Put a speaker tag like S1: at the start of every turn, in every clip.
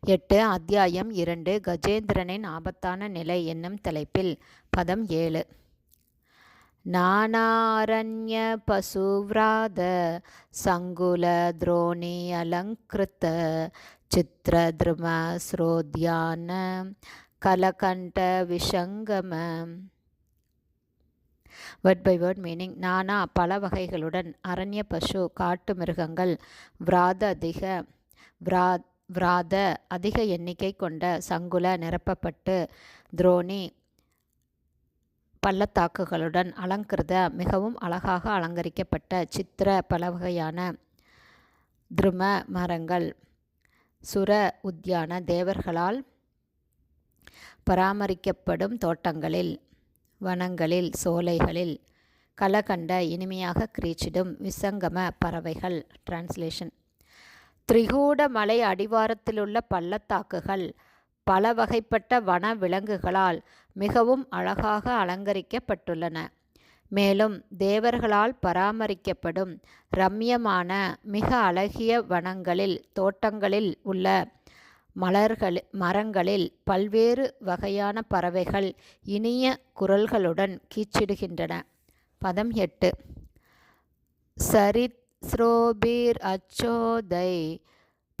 S1: எட்டு அத்தியாயம் இரண்டு கஜேந்திரனின் ஆபத்தான நிலை என்னும் தலைப்பில். பதம் ஏழு. நானாரண்ய பசுவிராத சங்குல துரோணி அலங்கிருத்த சித்திரத்ரும ஸ்ரோத்யான கலகண்ட விஷங்கம. வேர்ட் பை வேர்ட் மீனிங் நானா பல வகைகளுடன் அரண்ய பசு காட்டு மிருகங்கள் விராத அதிக விரா விராத அதிக எண்ணிக்கை கொண்ட சங்குல நிரப்பப்பட்டு துரோணி பள்ளத்தாக்குகளுடன் அலங்கிருத மிகவும் அழகாக அலங்கரிக்கப்பட்ட சித்திர பல வகையான திரும மரங்கள். சுர உத்தியான தேவர்களால் பராமரிக்கப்படும் தோட்டங்களில் வனங்களில் சோலைகளில் கலகண்ட இனிமையாக கிரீச்சிடும் விசங்கம பறவைகள். டிரான்ஸ்லேஷன் திரிகூடமலை அடிவாரத்திலுள்ள பள்ளத்தாக்குகள் பல வகைப்பட்ட வன விலங்குகளால் மிகவும் அழகாக அலங்கரிக்கப்பட்டுள்ளன. மேலும் தேவர்களால் பராமரிக்கப்படும் ரம்யமான மிக அழகிய வனங்களில் தோட்டங்களில் உள்ள மலர்கள் மரங்களில் பல்வேறு வகையான பறவைகள் இனிய குரல்களுடன் கீச்சிடுகின்றன. பதம் எட்டு. சரித் ஸ்ரோபீர் அச்சோதை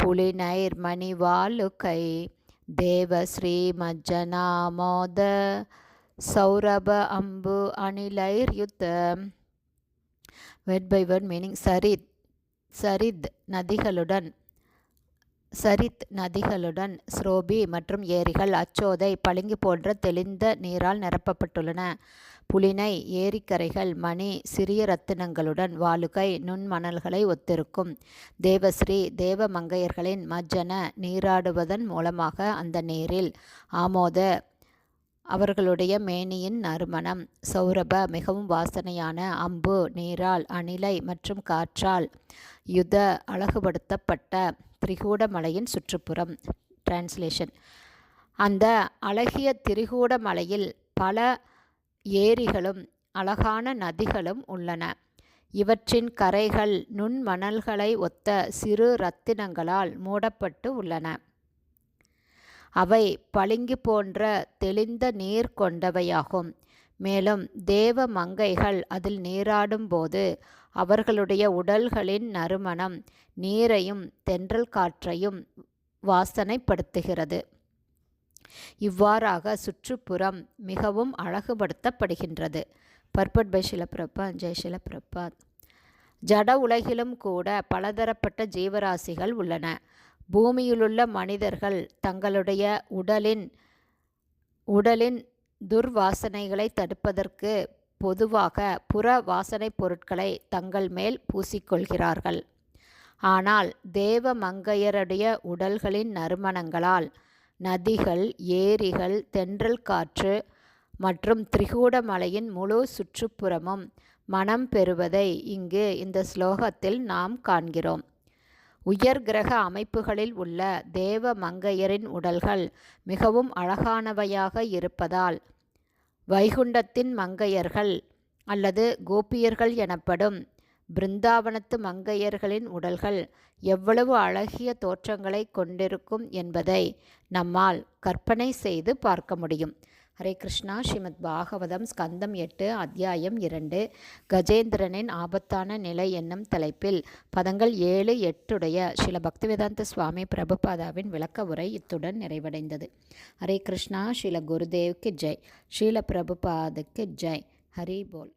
S1: புலினைர் மணிவாலுகை தேவஸ்ரீ மஜ்ஜனாமோத சௌரப அம்பு அணிலைர் யுத்த. வெட் பை வெட் மீனிங் சரித் சரித் நதிகளுடன். சரித் நதிகளுடன் ஸ்ரோபி மற்றும் ஏரிகள் அச்சோதை பளிங்கு போன்ற தெளிந்த நீரால் நிரப்பப்பட்டுள்ளன. புலினை ஏரிக்கரைகள் மணி சிறிய ரத்தினங்களுடன் வாலுகை நுண்மணல்களை ஒத்திருக்கும். தேவஸ்ரீ தேவ மங்கையர்களின் மஜ்ஜன நீராடுவதன் மூலமாக அந்த நீரில் ஆமோத அவர்களுடைய மேனியின் நறுமணம். சௌரப மிகவும் வாசனையான அம்பு நீரால் அணிலை மற்றும் காற்றால் யுத அழகுபடுத்தப்பட்ட திரிகூடமலையின் சுற்றுப்புறம். டிரான்ஸ்லேஷன் அந்த அழகிய திரிகூடமலையில் பல ஏரிகளும் அழகான நதிகளும் உள்ளன. இவற்றின் கரைகள் நுண்மணல்களை ஒத்த சிறு ரத்தினங்களால் மூடப்பட்டு உள்ளன. அவை பளிங்கு போன்ற தெளிந்த நீர் கொண்டவையாகும். மேலும் தேவ மங்கைகள் அதில் நீராடும்போது அவர்களுடைய உடல்களின் நறுமணம் நீரையும் தென்றல் காற்றையும் வாசனைப்படுத்துகிறது. இவ்வாறாக சுற்றுப்புறம் மிகவும் அழகுபடுத்தப்படுகின்றது. பர்பட் பை ஷிலப்பிரப்பா ஜெய் ஷிலப்பிரப்பாத் ஜட உலகிலும் கூட பலதரப்பட்ட ஜீவராசிகள் உள்ளன. பூமியிலுள்ள மனிதர்கள் தங்களுடைய உடலின் உடலின் துர்வாசனைகளை தடுப்பதற்கு பொதுவாக புற வாசனைப் பொருட்களை தங்கள் மேல் பூசிக்கொள்கிறார்கள். ஆனால் தேவ மங்கையருடைய உடல்களின் நறுமணங்களால் நதிகள் ஏரிகள் தென்றல் காற்று மற்றும் திரிகூடமலையின் முழு சுற்றுப்புறமும் மனம் பெறுவதை இங்கு இந்த ஸ்லோகத்தில் நாம் காண்கிறோம். உயர் கிரக அமைப்புகளில் உள்ள தேவ மங்கையரின் உடல்கள் மிகவும் அழகானவையாக இருப்பதால் வைகுண்டத்தின் மங்கையர்கள் அல்லது கோபியர்கள் எனப்படும் பிருந்தாவனத்து மங்கையர்களின் உடல்கள் எவ்வளவு அழகிய தோற்றங்களை கொண்டிருக்கும் என்பதை நம்மால் கற்பனை செய்து பார்க்க முடியும். ஹரே கிருஷ்ணா ஸ்ரீமத் பாகவதம் ஸ்கந்தம் எட்டு அத்தியாயம் இரண்டு. கஜேந்திரனின் ஆபத்தான நிலை என்னும் தலைப்பில் பதங்கள் ஏழு எட்டுடைய ஸ்ரீல பக்திவேதாந்த சுவாமி பிரபுபாதாவின் விளக்க உரை இத்துடன் நிறைவடைந்தது. ஹரே கிருஷ்ணா ஸ்ரீல குருதேவ்க்கு ஜெய். ஸ்ரீல பிரபுபாதுக்கு ஜெய். ஹரி போல்.